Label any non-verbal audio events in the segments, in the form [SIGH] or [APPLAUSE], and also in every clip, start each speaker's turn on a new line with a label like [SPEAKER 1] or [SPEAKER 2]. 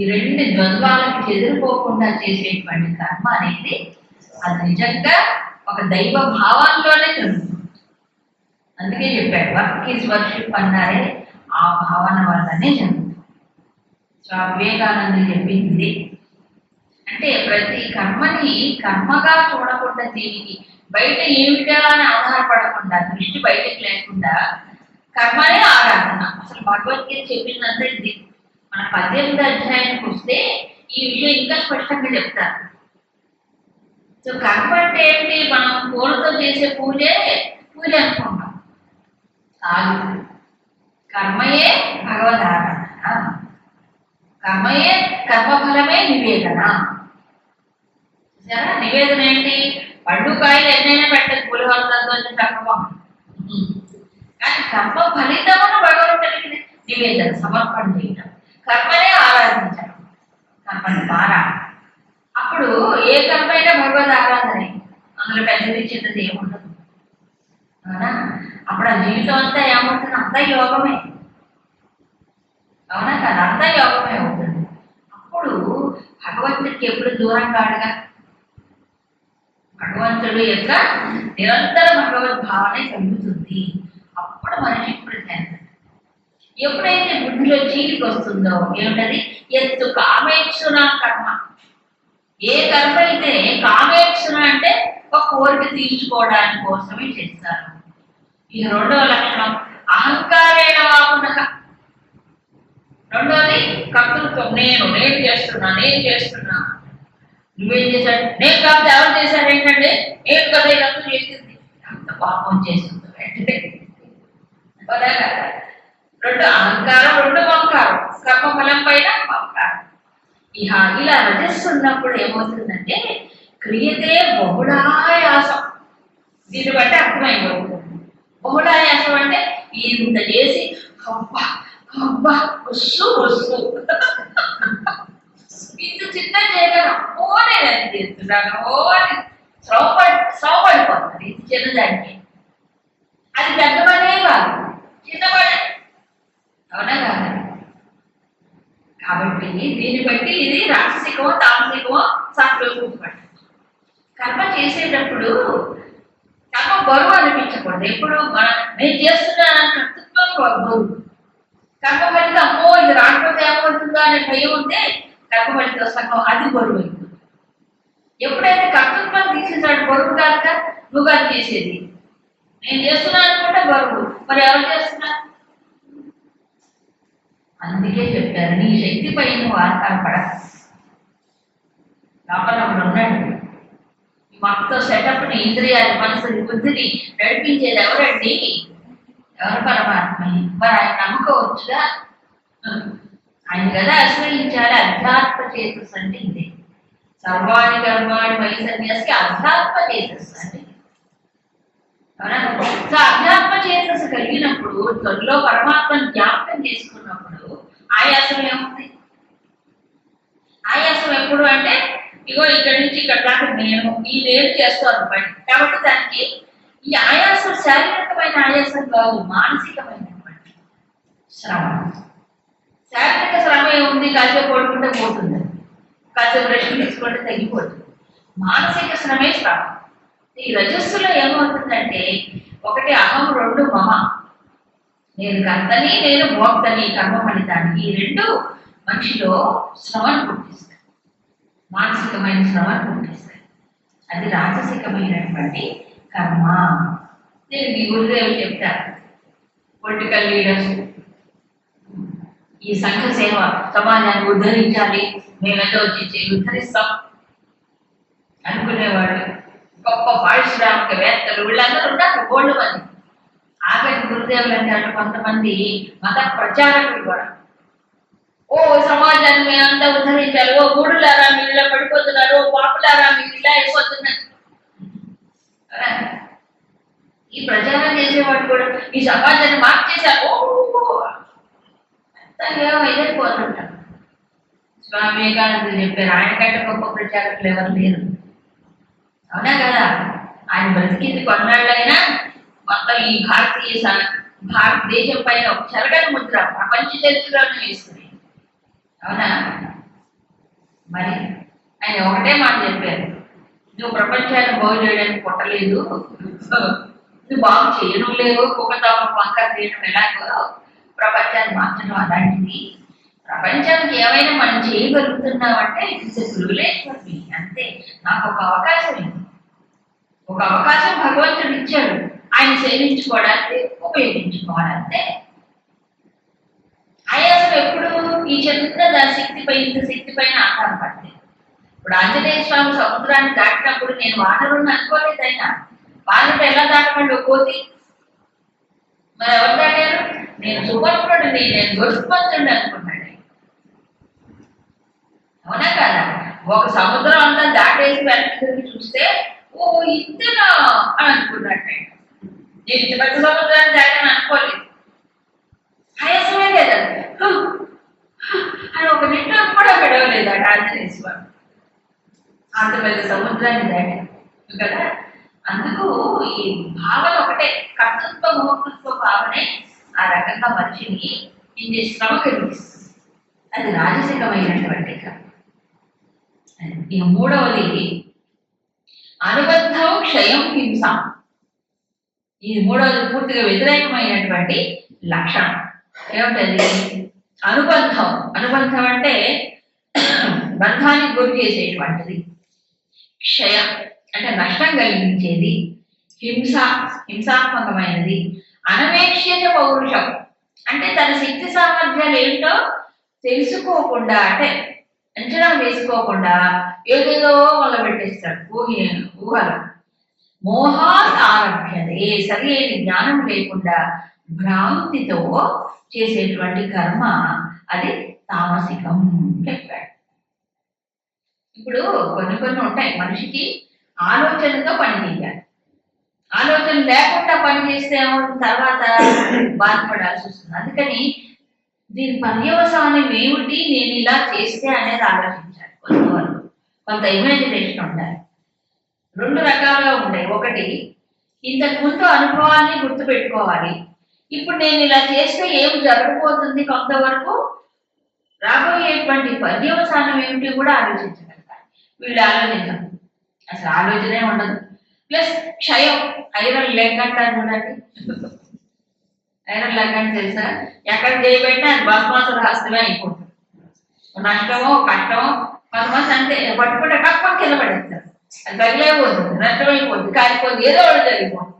[SPEAKER 1] ఈ రెండు ద్వంద్వాలకు చెదిరిపోకుండా చేసేటువంటి కర్మ అనేది అది నిజంగా ఒక దైవ భావాల్లోనే జరుగుతుంది. అందుకే చెప్పాడు వర్క్ ఈజ్ వర్షిప్ అన్నారే ఆ భావన వల్లనే జరుగుతుంది. స్వామి వివేకానంద చెప్పింది అంటే ప్రతి కర్మని కర్మగా చూడకుండా దీనికి బయట ఏమిటా అని ఆధారపడకుండా దృష్టి బయటకు లేకుండా కర్మనే ఆరాధన. అసలు భగవద్గీత చెప్పిందంటే మన పద్దెనిమిది అధ్యాయానికి వస్తే ఈ విషయం ఇంకా స్పష్టంగా చెప్తారు. సో కర్మ అంటే ఏంటి మనం పూలతో చేసే పూజే పూజ అనుకుంటాం. కాదు కర్మయే భగవదారాధన. కర్మయే కర్మఫలమే నివేదన. చూసారా? నివేదన ఏంటి? పండు కాయలు ఎన్నైనా పెట్టదు పులిహోరతో కర్మం కానీ కర్మ ఫలితమును భగవంతుడికి నివేదన సమర్పణ చేయడం కర్మనే ఆరాధించడం. కర్మ ద్వారా. అప్పుడు ఏ కర్మ అయినా భగవద్ ఆరాధనే. అందులో పెద్దది చిన్నది ఏముండదు. అవునా? అప్పుడు ఆ జీవితం అంతా ఏమవుతుంది? అంతా యోగమే. అవునా కదా? అంతా యోగమే అవుతుంది. అప్పుడు భగవంతుడికి ఎప్పుడు దూరం కాడుగా? భగవంతుడు యొక్క నిరంతర భగవద్భావనే కలుగుతుంది. అప్పుడు మనిషి ఎప్పుడైతే బుద్ధిలో చీలికి వస్తుందో ఏమిటది ఎత్తు కామేక్షున కర్మ ఏ కర్మ అయితే కామేక్షున అంటే ఒక కోరిక తీర్చుకోవడానికి కోసమే చేస్తారు ఈ రెండవ లక్షణం అహంకారేణ వాపునః రెండోది కర్తృత్వం నేను నేను చేస్తున్నా నేను చేస్తున్నా నువ్వేం చేశాడు నేను కాకపోతే ఎవరు చేశాడు ఏంటంటే నేను కదా ఇదంతా చేసింది అంత పాపం కదా? రెండు అహంకారం రెండు మమకారం. కర్మ ఫలం పైన మమకారం. ఇహ ఇలా రజస్సు ఉన్నప్పుడు ఏమవుతుందంటే క్రియతే బహుళాయాసం. దీన్ని బట్టి అర్థమైపోతుంది బహుళాయాసం అంటే ఇంత చేసి అబ్బా అబ్బా వస్తు వస్తు. ఇంత చిన్న చేయగలం. ఓనే నేను చేస్తున్నాను? ఓ అని శ్రమపడి ఇది చిన్నదానికి. అది పెద్దవాడే కాదు. చిన్నపడే అవునా కాదు కాబట్టి దీన్ని బట్టి ఇది రాక్షసికమో తామసికమో సాత్వికమో కర్మ చేసేటప్పుడు కర్మ బరువు అనిపించకూడదు. ఎప్పుడు మన- నేను చేస్తున్న కర్తృత్వం బరువు. కర్మ ఫలితం అమ్మో ఇది రాకపోతే ఏమవుతుందా అనే భయం ఉంటే కర్మ ఫలితం సగం అది బరువు. ఎప్పుడైతే కర్తృత్వం తీసేసాడు బరువు కాదు నువ్వు అది చేసేది. నేను చేస్తున్నా అనుకుంటే బరువు. మరి ఎవరు చేస్తున్నారు? అందుకే చెప్పారు నీ శక్తిపై నువ్వు ఆధారపడ లోపల ఒకడు ఉన్నాడు. ఈ మొత్తం సెటప్ని ఇంద్రియాలు మనసుని బుద్ధిని నడిపించేది ఎవరండి? ఎవరు పరమాత్మే? మరి ఆయన నమ్ముకోవచ్చుగా? ఆయన కదా ఆశ్రయించాలి అధ్యాత్మ చేతస్ అంటే ఇదే సర్వాణి కర్మాణి మై సన్యాసికి అధ్యాత్మ చేతస్ అంటే సో అధ్యాత్మ చేతస్ కలిగినప్పుడు త్వరలో పరమాత్మను జ్ఞాపకం చేసుకున్నప్పుడు ఆయాసం ఏముంది ఆయాసం ఎప్పుడు అంటే ఇగో ఇక్కడి నుంచి ఇక్కడ దాకా నేను ఈ నేను చేస్తాను పని. కాబట్టి దానికి ఈ ఆయాసం శారీరకమైన ఆయాసం కాదు మానసికమైన శ్రమ. శారీరక శ్రమ ఏముంది? కాసేపు పడుకుంటే పోతుంది. కాసేపు రెస్ట్ తీసుకుంటే తగ్గిపోతుంది. మానసిక శ్రమే శ్రమ. ఈ రజస్సులో ఏమవుతుందంటే ఒకటి అహం రెండు మమ నేను కర్తని నేను భోక్తని కర్మ ఫలితానికి ఈ రెండు మనిషిలో శ్రమను పుట్టిస్తాయి. మానసికమైన శ్రమను పుట్టిస్తాయి. అది రాజసికమైనటువంటి కర్మ. దీనికి గురుదేవులు చెప్తారు. పొలిటికల్ లీడర్స్ ఈ సంఘ సేవ సమాజాన్ని ఉద్ధరించాలి. మేమెల్లో వచ్చి ఉద్ధరిస్తాం. అనుకునేవాళ్ళు గొప్ప పారిశ్రామికవేత్తలు వీళ్ళందరూ ఉన్నారు గోల్డ్ మంది. ఆఖరి గురుదేవులు అంటారు కొంతమంది మత ప్రచారకులు కూడా. ఓ సమాజాన్ని మేమంతా ఉద్ధరించాలి. ఓ గూడులారా మీరు ఇలా పడిపోతున్నారు. ఓ పాపులారా మీరు ఇలా అయిపోతున్నారు. ఈ ప్రచారం చేసేవాడు కూడా ఈ సమాజాన్ని మార్చేశారు. ఓ స్వామి వివేకానంద చెప్పారు ఆయన కంటే గొప్ప ప్రచారకులు ఎవరు లేరు. అవునా కదా? ఆయన బ్రతికింది కొన్నాళ్ళైనా మొత్తం ఈ భారతీయ భారతదేశం పైన ఒక చెరగని ముద్ర ప్రపంచ చరిత్రలోనే వేస్తుంది అవునా? మరి ఆయన ఒకటే మాట చెప్పారు. నువ్వు ప్రపంచాన్ని బాగు చేయడానికి పుట్టలేదు. నువ్వు బాగు చేయను లేవు. కుక్కతో వంక తీయడం ఎలాగో ప్రపంచాన్ని మార్చడం అలాంటిది. ప్రపంచానికి ఏమైనా మనం చేయగలుగుతున్నామంటే ఇట్స్ ప్రివిలేజ్ ఫర్ మీ అంతే. నాకు ఒక అవకాశం ఇది ఒక అవకాశం భగవంతుడు ఇచ్చాడు. ఆయన సేవించుకోవడానికి ఉపయోగించుకోవాలంటే ఆయాసం ఎప్పుడు ఈ చిన్న దాని శక్తిపై ఇంత శక్తి పైన ఆధారపడింది ఇప్పుడు ఆంజనేయ స్వామి సముద్రాన్ని దాటినప్పుడు నేను వానరుని అనుకోలేదు ఆయన వానరు ఎలా దాటమండి కోతి? మరి ఎవరు దాటారు? నేను సువర్ణుడిని నేను దుష్పంతుడిని అనుకున్నాడు అవునా కదా? ఒక సముద్రం అంతా దాటేసి వెనక్కి తిరిగి చూస్తే ఓ ఇంతనా? అని అనుకున్నాడు ఆయన. నేను ఇంత పెద్ద సముద్రాన్ని దాటని అనుకోలేదు. ఆయాసమే లేదా అని ఒక నిమిషం కూడా గడవలేదు అట ఆంజనేయ స్వామి అంత పెద్ద సముద్రాన్ని దాటాడు. కదా అందుకు ఈ భావన ఒకటే. కర్తృత్వ భోక్తృత్వ భావనే ఆ రకంగా మనిషిని ఇంటి శ్రమ కలిగిస్తుంది. అది రాజసికమైనటువంటి కర్మ. ఇక మూడవది అనుబంధం క్షయం హింస. ఇది మూడవది పూర్తిగా వ్యతిరేకమైనటువంటి లక్షణం. ఏమిటది? అనుబంధం. అనుబంధం అంటే బంధానికి గురి చేసేటువంటిది. క్షయం అంటే నష్టం కలిగించేది. హింస హింసాత్మకమైనది. అనవేక్ష్యత పౌరుషం. అంటే తన శక్తి సామర్థ్యాలు ఏమిటో తెలుసుకోకుండా అంటే అంచనా వేసుకోకుండా ఏదేదో వల్ల పెట్టేస్తాడు ఊహ ఊహలు. మోహాత్ ఆరభ్యతే సరి అయిన జ్ఞానం లేకుండా భ్రాంతితో చేసేటువంటి కర్మ అది తామసికం చెప్పాడు. ఇప్పుడు కొన్ని కొన్ని ఉంటాయి. మనిషికి ఆలోచనతో పని చేయాలి. ఆలోచన లేకుండా పని చేస్తే తర్వాత బాధపడాల్సి వస్తుంది. అందుకని దీని పర్యవసానం ఏమిటి? నేను ఇలా చేస్తే అనేది ఆలోచించాలి కొంతవరకు. కొంత ఇమాజినేషన్ ఉండాలి. రెండు రకాలుగా ఉంటాయి. ఒకటి ఇంతకు ముందు అనుభవాన్ని గుర్తుపెట్టుకోవాలి. ఇప్పుడు నేను ఇలా చేస్తే ఏం జరగబోతుంది కొంతవరకు? రాబోయేటువంటి పర్యవసానం ఏమిటి కూడా ఆలోచించగలగాలి. వీళ్ళు ఆలోచించరు. అసలు ఆలోచనే ఉండదు. ప్లస్ క్షయం ఐరన్ లెగ్ అంటారు చూడండి. ఐరన్ లగ్నం తెలుసా? ఎక్కడ చేయబెట్టినా అది భస్మాసుర హస్తమే అయిపోతుంది నష్టమో కష్టమో కొంతమంది అంటే పట్టుకుంటే కప్ప కింద పడేస్తారు. అది తగిలేపోతుంది నష్టమైపోతుంది కాలిపోతుంది ఏదో ఒకటి జరిగిపోతుంది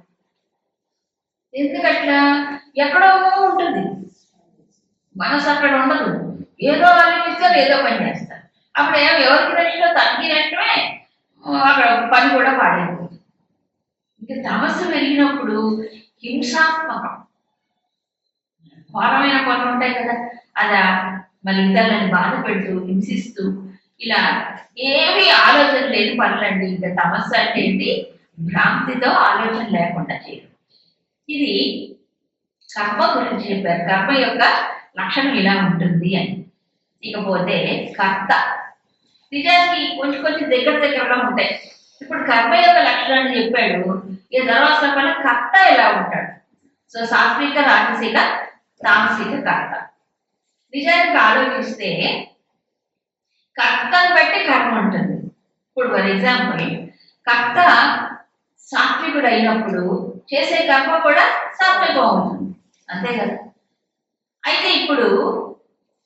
[SPEAKER 1] ఎందుకట్లా? ఎక్కడో ఉంటుంది. మనసు అక్కడ ఉండదు. ఏదో ఆలోచిస్తారు ఏదో పని చేస్తారు. అప్పుడు ఏమో ఎవరికి నష్టం తనకి నష్టమే అక్కడ పని కూడా పాడైపోతుంది. ఇంకా తమస్సు పెరిగినప్పుడు హింసాత్మకం. భారమైన పనులు ఉంటాయి కదా అలా మరి ఇతరులను బాధ పెడుతూ హింసిస్తూ ఇలా ఏమి ఆలోచన లేని పనులండి. ఇంకా తమస్సు అంటే ఏంటి? భ్రాంతితో ఆలోచన లేకుండా చేయడం. ఇది కర్మ గురించి చెప్పారు. కర్మ యొక్క లక్షణం ఇలా ఉంటుంది అని. ఇకపోతే కర్త. నిజానికి కొంచెం కొంచెం దగ్గర దగ్గరలో ఉంటాయి. ఇప్పుడు కర్మ యొక్క లక్షణాన్ని చెప్పాడు. ఇక తర్వాత కర్త ఎలా ఉంటాడు? సో సాత్విక రాజసిక తామసిక కర్త. నిజానికి ఆలోచిస్తే కర్తను బట్టి కర్మ ఉంటుంది. ఇప్పుడు ఫర్ ఎగ్జాంపుల్ కర్త సాత్వికుడు అయినప్పుడు చేసే కర్మ కూడా సాత్వికం అవుతుంది. అంతే కదా? అయితే ఇప్పుడు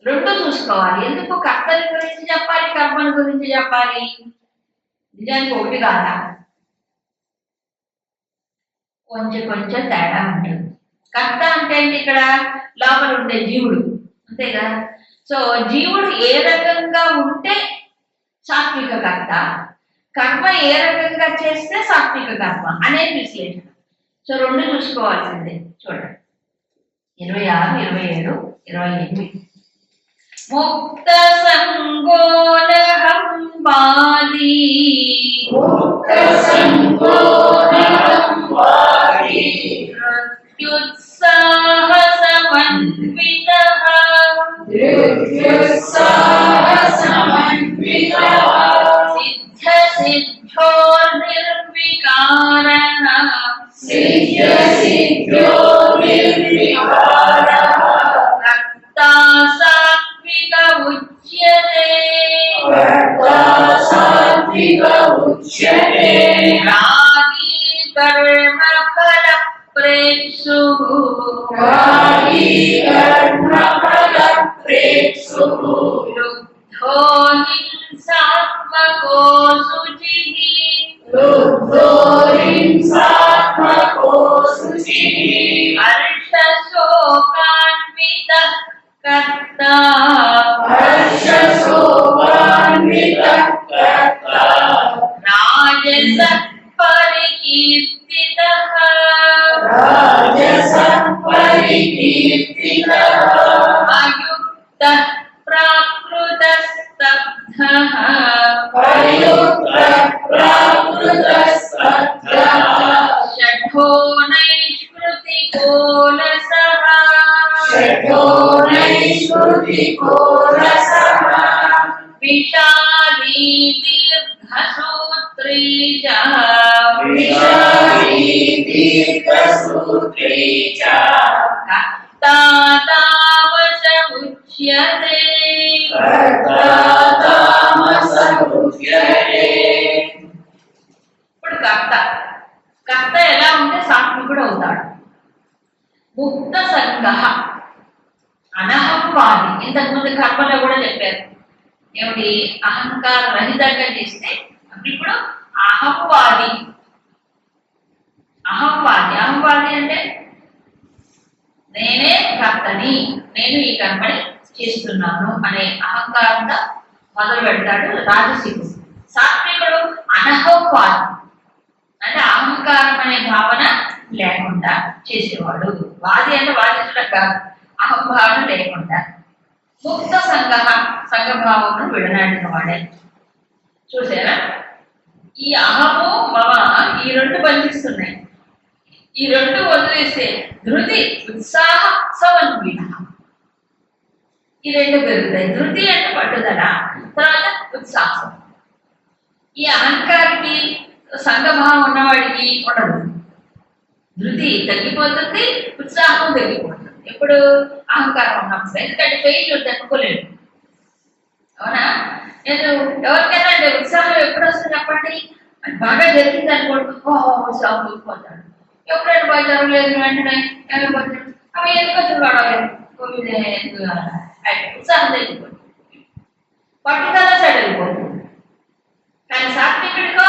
[SPEAKER 1] రెండు చూసుకోవాలి. ఎందుకు కర్తని గురించి చెప్పాలి కర్మని గురించి చెప్పాలి? నిజానికి ఒకటి కాదా? కొంచెం కొంచెం తేడా ఉంటుంది. కర్త అంటే ఇక్కడ? లోపల ఉండే జీవుడు. అంతే కదా సో జీవుడు ఏ రకంగా ఉంటే సాత్విక కర్త కర్మ ఏ రకంగా చేస్తే సాత్విక కర్మ అనేది విశ్లేషణ. సో రెండు చూసుకోవాల్సిందే. చూడండి. ఇరవై ఆరు ఇరవై ఏడు ఇరవై ఎనిమిది. ముక్త సంగోలహం బాలి.
[SPEAKER 2] ముక్త సంగో
[SPEAKER 1] ఇప్పుడు కర్త. కర్త ఎలా ఉంటే సాత్వికుడు అవుతాడు ముక్త సంగ అనహంవాది ఇంతకుముందు కర్మలో కూడా చెప్పారు. ఏమిటి? అహంకార రహితంగా చేస్తే ఇప్పుడు అహంవాది. అహంవాది. అహంవాది అంటే నేనే కర్తని. నేను ఈ కర్మని చేస్తున్నాను అనే అహంకారంగా మొదలు పెడతాడు రాజసీకుడు సాత్వికుడు అనహంవాది అంటే అహంకారం అనే భావన లేకుండా చేసేవాడు. వాది అంటే వాదించడం కాదు అహంభావన లేకుండా. ముక్త సంఘ సంఘభావమును విడనాడిన వాడే. చూసారా? ఈ అహము మమ ఈ రెండు బంధిస్తున్నాయి. ఈ రెండు వదిలేస్తే ధృతి ఉత్సాహ సమన్వీన ఈ రెండు పెరుగుతాయి. ధృతి అంటే పట్టుదల తర్వాత ఉత్సాహం. ఈ అహంకారికి సంఘభావం ఉన్నవాడికి ఉండదు. ధృతి తగ్గిపోతుంది ఉత్సాహం తగ్గిపోతుంది. ఎప్పుడు అహంకారం ఉన్నప్పుడు. ఎందుకంటే ఫెయిల్యూర్ తట్టుకోలేడు. అవునా? నేను ఎవరికైనా అంటే ఉత్సాహం ఎప్పుడు వస్తుంది చెప్పండి? బాగా జరిగింది అనుకోండి. ఓహో ఉత్సాహం తగ్గిపోతాడు. ఎప్పుడైనా బాగా జరగలేదు వెంటనే ఏమైపోతాడు అవి ఎందుకు వచ్చి వాడలేదు కోవిడ్ ఎందుకు కావాలా? అయితే పట్టుదల సైడ్ వెళ్ళిపోతుంది కానీ సాత్వికుడికో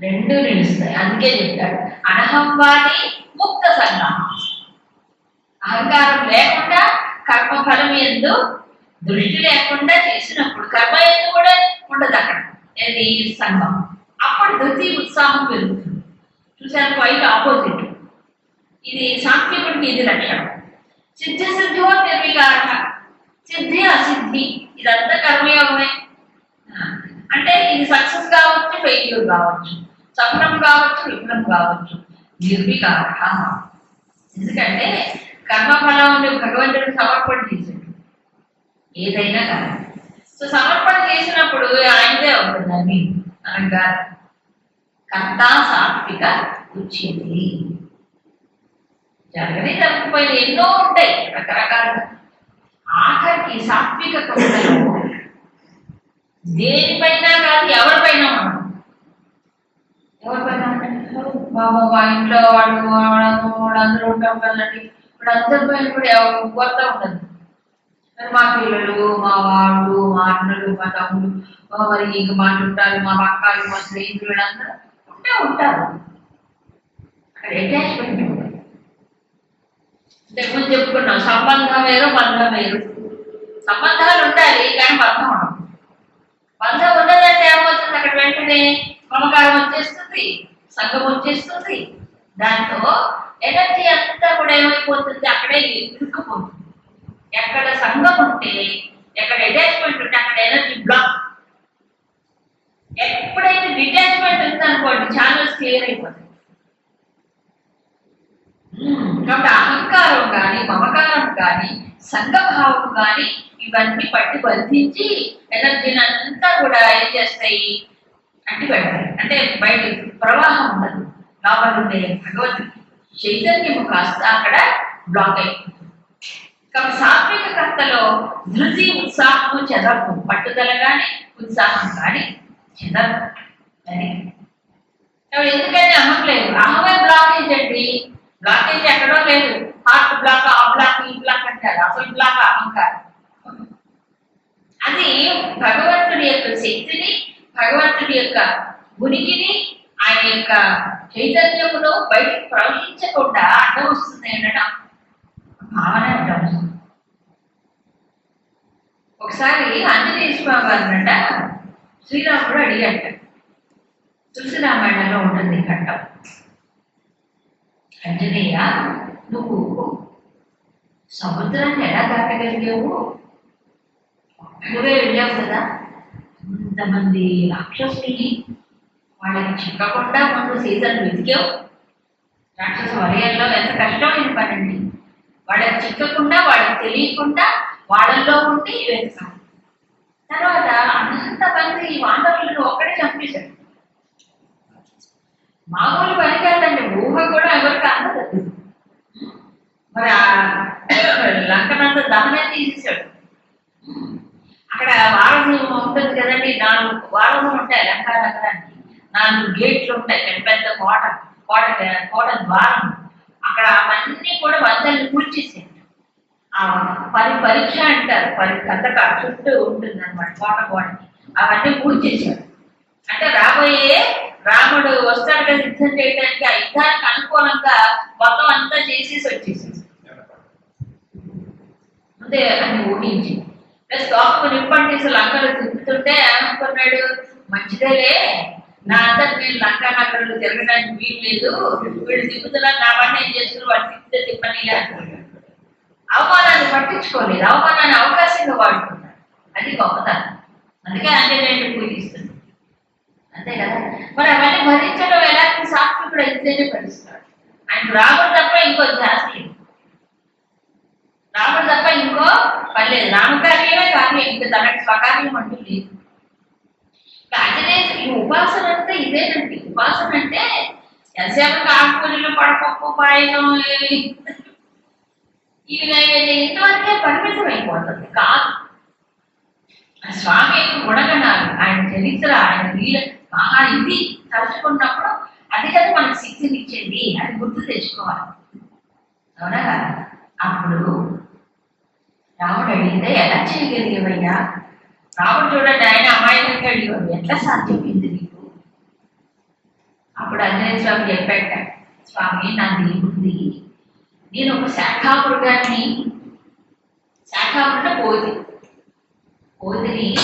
[SPEAKER 1] రెండు నిలుస్తాయి. అందుకే చెప్తాడు అనహంవాది ముక్త సంగ్రహం అహంకారం లేకుండా కర్మ ఫలం ఎందు దృష్టి లేకుండా చేసినప్పుడు కర్మ ఎందు కూడా ఉండదు అక్కడ. ఏది? సంఘం. అప్పుడు ధృతి ఉత్సాహం పెరుగుతుంది. చూసారు వైట్ ఆపోజిట్ ఇది సాత్వికుడికి ఇది లక్షణం. సిద్ధి సిద్ధో నిర్వికార సిద్ధి అసిద్ధి ఇదంతా కర్మయోగమే. అంటే ఇది సక్సెస్ కావచ్చు ఫెయిల్యూర్ కావచ్చు సఫలం కావచ్చు విఫలం కావచ్చు నిర్వికార. ఎందుకంటే కర్మఫలం భగవంతుడు సమర్పణ చేసాడు. ఏదైనా కానీ. సో సమర్పణ చేసినప్పుడు ఆయనదే అవుతుంది అనగా కర్త సాత్విక ఉచ్చింది జరగని జరగకపోయిన ఎన్నో ఉంటాయి రకరకాల. ఆఖరికి సాత్విక కవులలో దేనిపైన కాదు ఎవరిపైన మనం. ఎవరిపైన బాబు మా ఇంట్లో వాళ్ళు వాళ్ళు వాళ్ళందరూ ఉంటాం కదండి ఇప్పుడు అందరిపైన కూడా ఎవరు కొత్త ఉండదు మరి మా పిల్లలు మా వాళ్ళు మా అన్నలు మా తమ్ముడు మా మరి ఇంక మా చుట్టాలు మా పక్కాలు మా స్నేహితులు అందరూ ఉంటే ఉంటారు. అక్కడ అటాచ్మెంట్ ఉంటుంది ఇంతకుముందు చెప్పుకున్నాం సంబంధం వేరు బంధం వేరు. సంబంధాలు ఉండాలి కానీ బంధం ఉండదు. బంధం ఉన్నదంటే ఏమవుతుంది అక్కడ వెంటనే మమకారం వచ్చేస్తుంది సంఘం వచ్చేస్తుంది. దాంతో ఎనర్జీ అంతా కూడా ఏమైపోతుంది అక్కడే ఇరుక్కుపోతుంది. ఎక్కడ సంఘం ఉంటే ఎక్కడ అటాచ్మెంట్ ఉంటే అక్కడ ఎనర్జీ బ్లాక్ ఎప్పుడైతే డిటాచ్మెంట్ ఉందనుకోండి ఛానల్స్ క్లియర్ అయిపోతాయి ఉమ్, కాబట్టి అహంకారం కానీ మమకారం కానీ సంఘభావం కానీ ఇవన్నీ పట్టి బంధించి ఎనర్జీని అంతా కూడా ఏం చేస్తాయి అంటి పెడతాయి అంటే బయట ప్రవాహం ఉండదు. లోపల ఉండే చైతన్యము కాస్త అక్కడ బ్లాక్ అయిపోతుంది. కాబట్టి సాత్విక కర్తలో ధృతి ఉత్సాహము చెదరపు పట్టుదల కానీ ఉత్సాహం కానీ చెదరపు ఎందుకని అమ్మట్లేదు ఎందుకంటే అహమే బ్లాకేజ్ అండి బ్లాకేజ్ ఎక్కడో లేదు. హార్ట్ బ్లాక్ ఆ బ్లాక్ ఈ బ్లాక్ అంటారు అసలు బ్లాక్ అహంకారం అది భగవంతుడి యొక్క శక్తిని భగవంతుడి యొక్క ఉనికిని ఆయన యొక్క చైతన్యములో బయటకు ప్రవహించకుండా అడ్డం వస్తుంది అనడం భావన అడ్డం వస్తుంది. ఒకసారి ఆంజనేయ స్వామి అన్నట శ్రీరాముడు అడిగట తులసి రామాయణంలో ఉంటుంది ఘట్టం. అంజనేయ నువ్వు సముద్రాన్ని ఎలా దాటగలిగావు నువ్వే వెళ్ళావు కదా ఇంతమంది రాక్షసుల్ని వాళ్ళకి చిక్కకుండా ముందు సీతను వెతికావు రాక్షస వలయంలో ఎంత కష్టమైన పనండి వాళ్ళకి చిక్కకుండా వాళ్ళకి తెలియకుండా వాళ్ళల్లో ఉండి వెతకాలి తర్వాత అంతమంది వానరులను ఒక్కడే చంపేశాడు మామూలు పని కాదండి ఊహ కూడా ఎవరికి అందదు మరి లంకనంత దహనం తీసేశాడు. అక్కడ వారధి ఉంటుంది కదండి నాలుగు వారధులు ఉంటాయి లంకా నగరానికి నాలుగు గేట్లు ఉంటాయి పెద్ద పెద్ద కోట కోట కోట ద్వారం. అక్కడ అవన్నీ కూడా వందల్ని కూర్చేసాడు ఆ పరి పరీక్ష అంటారు పరి కథక చుట్టూ ఉంటుంది అనమాట కోట కోటకి అవన్నీ కూర్చేసాడు అంటే రాబోయే రాముడు వస్తాడు కదా యుద్ధం చేయడానికి ఆ యుద్ధానికి అనుకూలంగా మొత్తం అంతా చేసేసి వచ్చేసేసి ముందే అని ఊహించి ప్లస్ తోపకు నింపండి లంకలు తిప్పుతుంటే అనుకున్నాడు మంచిదేలే నా అంతా నేను లంకా నగరంలో తిరగడానికి వీలు లేదు. వీళ్ళు తిప్పుతున్నారు నా పని ఏం చేస్తున్నారు? వాడు తిప్పితే తిప్పని అవమానాన్ని పట్టించుకోలేదు. అవమానాన్ని అవకాశంగా వాడుకున్నాడు. అది గొప్పతనం. అందుకే అంటే నేను పూజిస్తున్నాను అంతే కదా? మరి అవన్నీ భరించడం ఎలా? సాత్వికుడు అయితేనే భరిస్తాడు. ఆయన రాముడు తప్ప ఇంకో జాస్తి లేదు. రాముడు తప్ప ఇంకో పర్లేదు లేదు రామకార్యమే కార్యం ఇంకా తన స్వకార్యం అంటూ లేదు. ఇంకా ఆంజనేయ ఉపాసన అంతా ఇదేనండి. ఉపాసన అంటే ఎంతసేపు కాకులు పడపప్పు పాయసం ఇవి ఇంతవరకే పరిమితం అయిపోతుంది. కాదు. స్వామి యొక్క గుణగణాలు ఆయన చరిత్ర ఆయన వీళ్ళ మహా ఇది తలుచుకున్నప్పుడు అది కదా మనకు శక్తిని ఇచ్చేది అది గుర్తు తెచ్చుకోవాలి. అవునా కదా? అప్పుడు రాముడు అడిగితే ఎలా చేయగలిగేవయ్యా? రాముడు చూడండి ఆయన అమాయకంగా అడిగాడు ఎట్లా సాధ్యమైంది నీకు? అప్పుడు అంజనేయ స్వామి చెప్పాట స్వామి నాది ఏముంది? నేను ఒక శాఖాపురుగాన్ని శాఖామృగ పోది పోదిని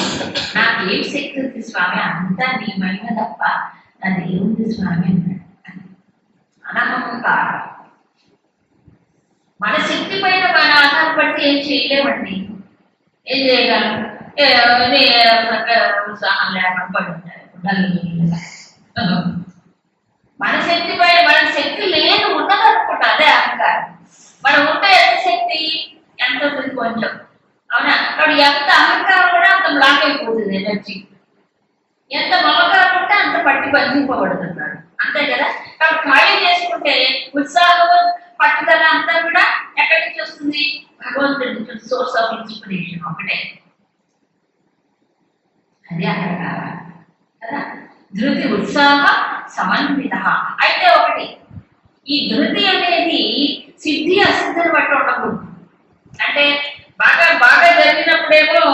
[SPEAKER 1] నాకు ఏం శక్తి ఉంది స్వామి? అంతా నీ మహిమ తప్ప నాది ఏముంది స్వామి అన్నాడు. అనహంకారం మన శక్తి పైన మన ఆధారపడితే ఏం చేయలేమండి. ఏం చేయగలం? ఉత్సాహం లేకుండా పడి ఉంటారు. మన శక్తి పైన మన శక్తి లేదు ఉన్నదనుకుంటా. అదే అహంకారం. మనం ఉంటే ఎంత శక్తి? ఎంత ఉంటుంది కొంచెం. అవునా? కాబట్టి ఎంత అహంకారం కూడా అంత బ్లాక్ అయిపోతుంది ఎనర్జీ ఎంత మమకారం ఉంటే అంత పట్టి బంధింపబడుతున్నాడు అంతే కదా? కాబట్టి ఖాళీ చేసుకుంటే ఉత్సాహం పట్టుదల అంతా కూడా ఎక్కడి నుంచి వస్తుంది? భగవంతుడి నుంచి సోర్స్ ఆఫ్ ఇన్స్పిరేషన్ ఒకటే. అదే అక్కడ కావాలి. కదా? ధృతి ఉత్సాహ సమన్విత. అయితే ఒకటి ఈ ధృతి అనేది సిద్ధి అసిద్ధిని బట్టి ఉండకూడదు. అంటే జరిగినప్పుడేమో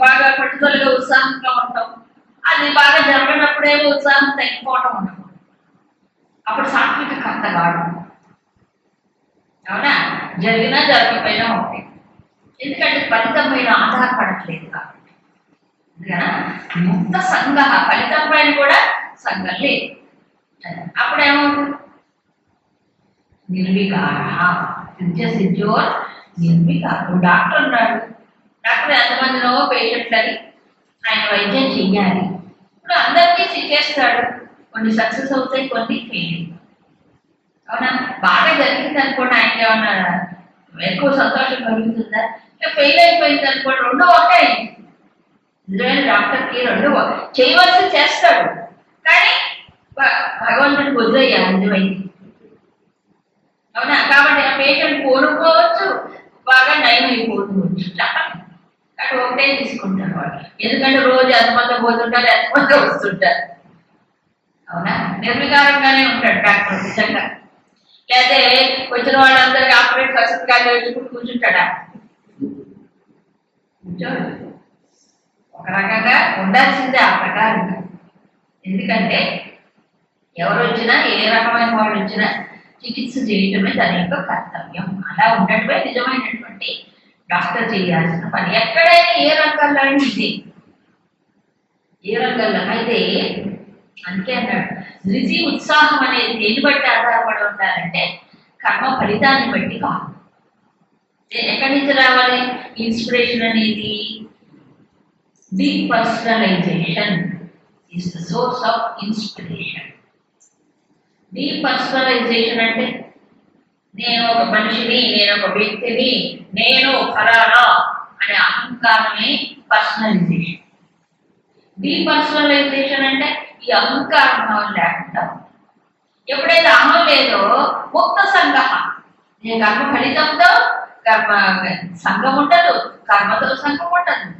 [SPEAKER 1] బాగా పట్టుదలగా ఉత్సాహంగా ఉంటాం. అది బాగా జరగనప్పుడేమో ఉత్సాహం తగ్గిపోవటం ఉండకూడదు అప్పుడు సాత్విక కర్త కాదు. అవునా? జరిగినా జరగకపోయినా ఉంటాయి ఎందుకంటే ఫలితం పైన ఆధారపడట్లేదు కాబట్టి. ముక్త సంఘ ఫలితం పైన కూడా సంఘం లేదు. అప్పుడు ఏమవుతుంది నిర్వికార. సిద్ధ సిద్ధో నిర్వికారు. డాక్టర్ ఉన్నాడు. డాక్టర్ ఎంతమందినో పేషెంట్లని ఆయన వైద్యం చెయ్యాలి. ఇప్పుడు అందరికీ చేస్తాడు. కొన్ని సక్సెస్ అవుతాయి కొన్ని ఫెయిల్ అవునా? బాగా జరిగింది అనుకోండి ఆయన ఏమన్నా ఎక్కువ సంతోషం కలుగుతుందా? ఫెయిల్ అయిపోయింది అనుకోండి రెండో ఒకే. అయింది నిజమైన డాక్టర్కి రెండు చేయవలసి చేస్తాడు. కానీ భ- భగవంతుడికి వదిలేయాలి నిజమైంది. అవునా? కాబట్టి ఆ పేషెంట్ కోరుకోవచ్చు బాగా నయం అయిపోవచ్చు చెప్పండి అటు ఒకటే తీసుకుంటారు వాళ్ళు. ఎందుకంటే రోజు ఎంతమంది పోతుంటారు ఎంతమంది వస్తుంటారు. అవునా? నిర్వికారంగానే ఉంటాడు డాక్టర్ నిజంగా. లేకపోతే వచ్చిన వాళ్ళందరికీ ఆపరేట్ ఫస్ట్ కాదు పెట్టుకుని కూర్చుంటాడా? ఒక రకంగా ఉండాల్సిందే ఆ ప్రకారంగా ఎందుకంటే ఎవరు వచ్చినా ఏ రకమైన వాళ్ళు వచ్చినా చికిత్స చేయటమే తన యొక్క కర్తవ్యం. అలా ఉండటమే నిజమైనటువంటి డాక్టర్ చేయాల్సిన పని. ఎక్కడైనా ఏ రంగంలో అయినా ఇదే. ఏ రంగంలో? అయితే అందుకే అన్నాడు రుచి ఉత్సాహం అనేది దేని బట్టి ఆధారపడి ఉండాలంటే కర్మ ఫలితాన్ని బట్టి కాదు. ఎక్కడి నుంచి రావాలి? ఇన్స్పిరేషన్ అనేది depersonalisation is the source of inspiration. Depersonalisation అంటే నేను ఒక మనిషిని నేను ఒక వ్యక్తిని నేను ఫలానా అనే అహంకారమే పర్సనలైజేషన్ డీపర్సనలైజేషన్ అంటే ఈ అహంకారం లేకుండా. ఎప్పుడైతే అహం లేదో ముక్త సంగ నేను కర్మ ఫలితంతో కర్మ సంఘం ఉండదు కర్మతో సంఘం ఉండదు.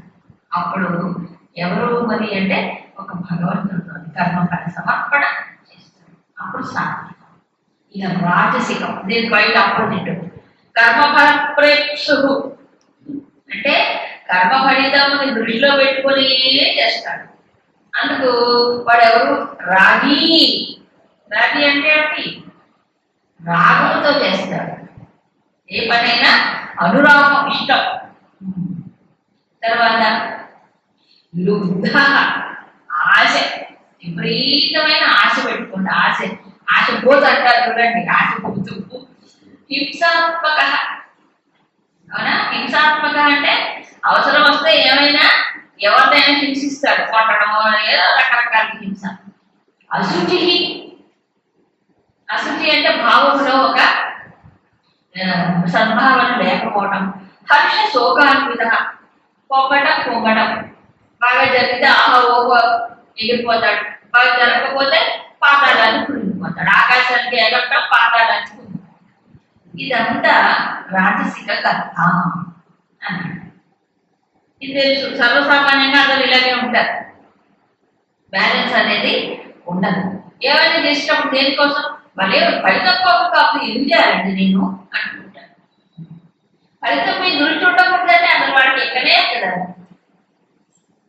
[SPEAKER 1] అప్పుడు ఎవరు మరి అంటే ఒక భగవంతుడు. కర్మ ఫల సమర్పణ చేస్తాడు. అప్పుడు సాధ్యం. ఇక రాజసికం. దీని బయట అపోజిట్ కర్మఫల ప్రేక్షు అంటే కర్మ ఫలితముని దృష్టిలో పెట్టుకొని చేస్తాడు. అందుకు వాడెవరు? రాగి. రాగి అంటే ఏమిటి రాగంతో చేస్తాడు. ఏ పనైనా అనురాగం ఇష్టం. తర్వాత లుబ్ధ ఆశ. విపరీతమైన ఆశ పెట్టుకుంటా ఆశ. ఆశ అంటారు చూడండి ఆశ హింసాత్మక అవునా హింసాత్మక అంటే అవసరం వస్తే ఏమైనా ఎవరినైనా హింసిస్తాడు కొట్టడము ఏదో రకరకాల హింస అశుచి అశుచి అంటే భావంలో ఒక సద్భావన లేకపోవడం హర్ష శోకాన్విత పొంగటం పొంగటం బాగా జరిగితే ఆహా ఓహో ఎగిరిపోతాడు. బాగా జరగకపోతే పాతాళాన్ని ఆకాశానికి ఎగరటం పాతాళానికి ఇదంతా రాజసిక కథ. అన్నాడు. ఇది తెలుసు సర్వసామాన్యంగా అందరు ఇలాగే ఉంటారు. బ్యాలెన్స్ అనేది ఉండదు. ఏమైనా చేసినప్పుడు దేనికోసం? భలే ఫలితం కోసం కాకపోతే ఏం చేయాలండి నేను అనుకుంటాను. ఫలితం మీ దృష్టి ఉండకూడదంటే అసలు వాడికి ఎక్కడే కదా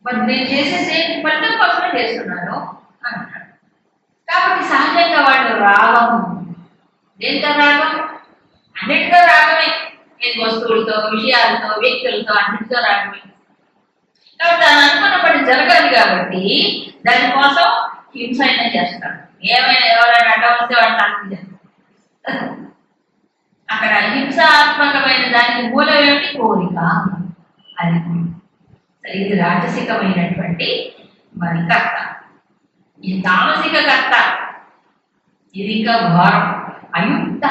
[SPEAKER 1] మరి నేను చేసేసి ఫలితం కోసమే చేస్తున్నాను. అంటాడు కాబట్టి సహజంగా వాళ్ళు రాగం దేనితో రాగం అన్నిటితో రాగమే. ఏది వస్తువులతో విషయాలతో వ్యక్తులతో అన్నిటితో రాగమే. కాబట్టి దాని అనుకున్న పని జరగాలి కాబట్టి దానికోసం హింస అయినా చేస్తాడు ఏమైనా ఎవరైనా అడ్డం వస్తే వాడిని అర్థం చేస్తాడు అక్కడ హింసాత్మకమైన దానికి మూలం ఏమిటి కోరిక అది ఇది రాజసికమైనటువంటి మరి కర్త. ఇది తామసిక కర్త. ఇది ఇంకా ఘోరం అయుక్త.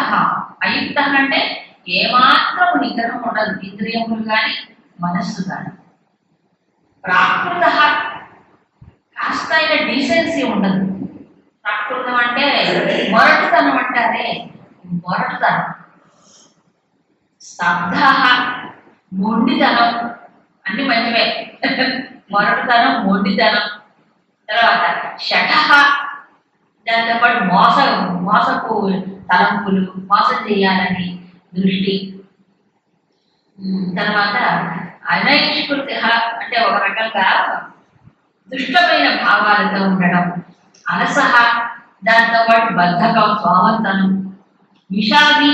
[SPEAKER 1] అయుక్త అంటే ఏమాత్రం నిగ్రహం ఉండదు. ఇంద్రియములు కానీ మనస్సు కానీ ప్రాకృత. కాస్త అయిన డీసెన్సీ ఉండదు. ప్రాకృతం అంటే మొరటుతనం అంటారే మొరటుతనం. స్తబ్ధ. మొండితనం. అన్ని మంచివే. [LAUGHS] మొరటుతనం మొండితనం. తర్వాత షటహ దాంతో పాటు మోస మోసపు తలంపులు మోసం చేయాలని దృష్టి. తర్వాత అనైష్కృతి అంటే ఒక రకంగా దుష్టమైన భావాలతో ఉండడం. అలసహ దాంతో పాటు బద్ధకం స్వావంతనం విషాది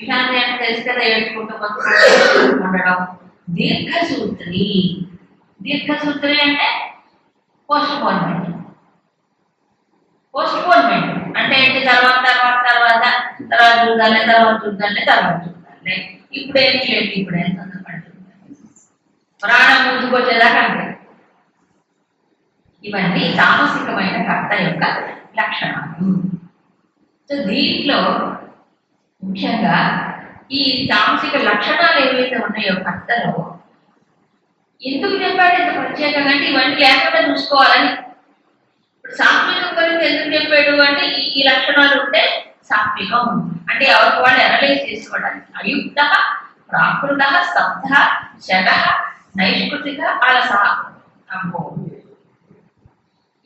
[SPEAKER 1] విషాది అంటే తెలుసు కదా ఏడ్చుకుంటూ ఉండడం. దీర్ఘసూత్రి. దీర్ఘసూత్రి అంటే పోస్ట్పోన్మెంట్ పోస్ట్పోన్మెంట్ అంటే ఏంటి? తర్వాత తర్వాత తర్వాత తర్వాత చూద్దాలే తర్వాత చూద్దాలే తర్వాత చూద్దాలే ఇప్పుడు ఏం చేయండి ఇప్పుడు ఏం సందర్భండి ప్రాణం ముందుకొచ్చేదాకా అంతే. ఇవన్నీ తామసికమైన కర్త యొక్క లక్షణాలు. సో దీంట్లో ముఖ్యంగా ఈ తామసిక లక్షణాలు ఏవైతే ఉన్నాయో కర్తలో ఎందుకు చెప్పాడు ఇంత ప్రత్యేకంగా? అంటే ఇవన్నీ లేకుండా చూసుకోవాలని. ఇప్పుడు సాత్వికం గురించి ఎందుకు చెప్పాడు అంటే ఈ లక్షణాలు ఉంటే సాత్వికం ఉంది. అంటే ఎవరికి వాళ్ళు అనలైజ్ చేసుకోవడానికి. అయుక్త ప్రాకృత స్తబ్ధ శట నైష్కృతిక అలస అమ్మో.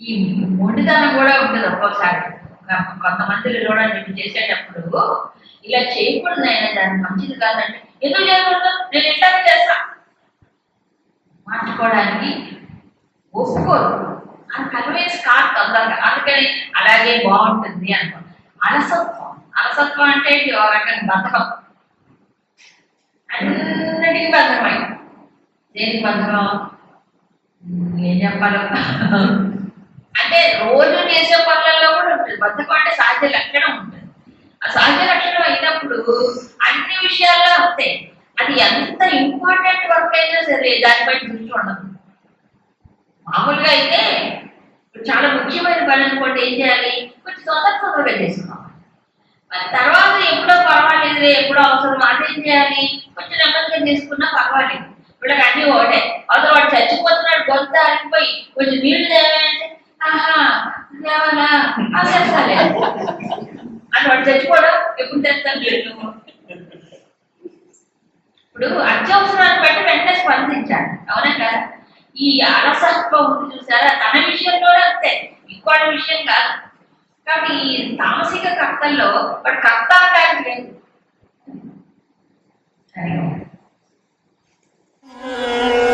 [SPEAKER 1] ఈ మొండితనం కూడా ఉంటుంది ఒక్కోసారి ఒక- కొంతమంది చూడండి నేను చేసేటప్పుడు ఇలా చేయకూడదు నేను దాన్ని మంచిది కాదంటే. ఎందుకు చేయకూడదు? నేను ఎట్లా చేస్తాను మార్చుకోవడానికి ఒప్పుకోరు. అది కన్విన్స్ కాదు తొందరగా. అందుకని అలాగే బాగుంటుంది అనుకో అలసత్వం. అలసత్వం అంటే ఇది ఒక రకంగా బతకం అన్నిటికీ బతకమై దేనికి బతకం ఏం చెప్పాలో? అంటే రోజు చేసే పనులలో కూడా ఉంటుంది. బతకం అంటే సహజ లక్షణం ఉంటుంది. ఆ సహజ లక్షణం అయినప్పుడు అన్ని విషయాల్లో వస్తాయి అది ఎంత ఇంపార్టెంట్ అయినా సరే దానిపై దృష్టి ఉండదు. మామూలుగా అయితే ఇప్పుడు చాలా ముఖ్యమైన పని అనుకోండి ఏం చేయాలి? కొంచెం తొందర తొందరగా చేసుకోవాలి మరి తర్వాత ఎప్పుడో పర్వాలేదు ఎప్పుడో అవసరం అదేం చేయాలి? కొంచెం నెమ్మదిగా చేసుకున్నా పర్వాలేదు. వీళ్ళకి అన్ని ఒకటే. అవతల వాడు చచ్చిపోతున్నాడు గొంత ఆరిపోయి కొంచెం నీళ్ళు తేవాలంటే ఆహా తేవాలా? అసలు అని వాడు చచ్చిపోవడం ఎప్పుడు తెస్తాను నీళ్ళు ఇప్పుడు అత్యవసరాన్ని బట్టి వెంటనే స్పందించాలి. అవునా కదా? ఈ అలసత్వం ఉంది చూసారా? తన విషయంలో అంతే. ఇంకోటి విషయం కాదు. కాబట్టి ఈ తామసిక కర్తల్లో వాడు కర్త అవడానికి లేదు. Thank you.